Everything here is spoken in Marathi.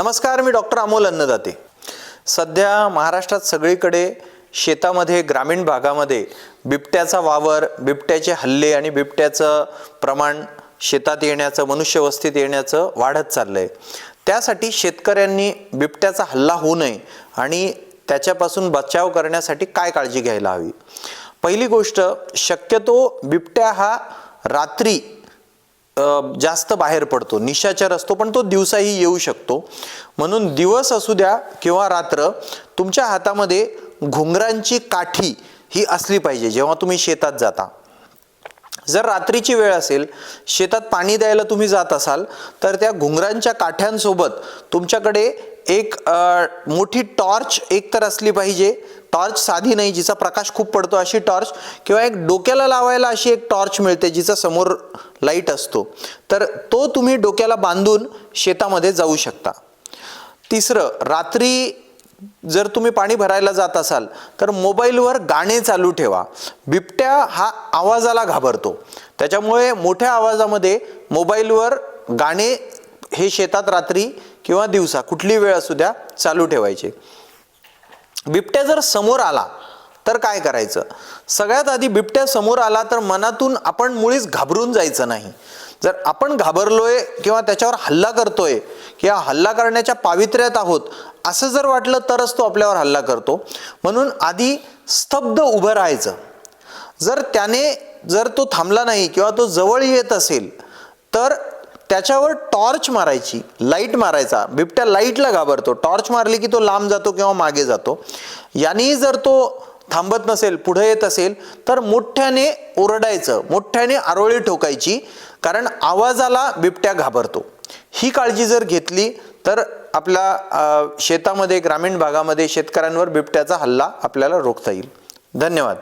नमस्कार मी डॉक्टर अमोल अन्नदाते. सध्या महाराष्ट्रात सगळीकडे शेतामध्ये ग्रामीण भागामध्ये बिबट्याचा वावर बिबट्याचे हल्ले आणि बिबट्याचं प्रमाण शेतात येण्याचं मनुष्यवस्तीत येण्याचं वाढत चाललं आहे त्यासाठी शेतकऱ्यांनी बिबट्याचा हल्ला होऊ नये आणि त्याच्यापासून बचाव करण्यासाठी काय काळजी घ्यायला हवी? पहिली गोष्ट शक्यतो बिबट्या हा रात्री जास्त बाहेर पडतो निशाचर असतो पण तो दिवसाही येऊ शकतो. म्हणून दिवस असू द्या किंवा रात्र तुमच्या हातामध्ये घुंगरांची काठी ही असली पाहिजे जेव्हा तुम्ही शेतात जाता. जर रात्रीची वेळ असेल शेतात पाणी द्यायला तुम्ही जात असाल तर त्या घुंगरांच्या काठ्यांसोबत तुमच्याकडे एक मोठी टॉर्च एक तर असली पाहिजे. टॉर्च साधी नाही जिचा प्रकाश खूप पडतो अशी टॉर्च किंवा एक डोक्याला लावायला अशी एक टॉर्च मिळते जिचा समोर लाइट असतो. तर तो तुम्ही डोक्याला बांधून शेतामध्ये जाऊ शकता. तिसरं रात्री जर तुम्ही पाणी भरायला जात असाल तर मोबाईलवर गाणे चालू ठेवा. बिबट्या हा आवाजाला घाबरतो. त्याच्यामुळे मोठ्या आवाजामध्ये मोबाईलवर गाणे हे शेतात रात्री किंवा दिवसा कुठली वेळ असू द्या चालू ठेवायचे. बिबट्या जर समोर आला तर काय करायचं? सगळ्यात आधी बिबट्या समोर आला तर मनातून आपण मुळीच घाबरून जायचं नाही. जर आपण घाबरलोय किंवा त्याच्यावर हल्ला करतोय किंवा हल्ला करण्याच्या पावित्र्यात आहोत असं जर वाटलं तरच तो आपल्यावर हल्ला करतो. म्हणून आधी स्तब्ध उभं राहायचं. जर त्याने जर तो थांबला नाही किंवा तो जवळ येत असेल तर त्याच्यावर टॉर्च मारायची लाइट मारायचा. बिबट्या लाईटला घाबरतो. टॉर्च मारली की तो लांब जातो किंवा मागे जातो. यानेही जर तो थांबत नसेल पुढे येत असेल तर मोठ्याने ओरडायचं मोठ्याने आरोळी ठोकायची कारण आवाजाला बिबट्या घाबरतो. ही काळजी जर घेतली तर आपल्या शेतामध्ये ग्रामीण भागामध्ये शेतकऱ्यांवर बिबट्याचा हल्ला आपल्याला रोखता येईल. धन्यवाद.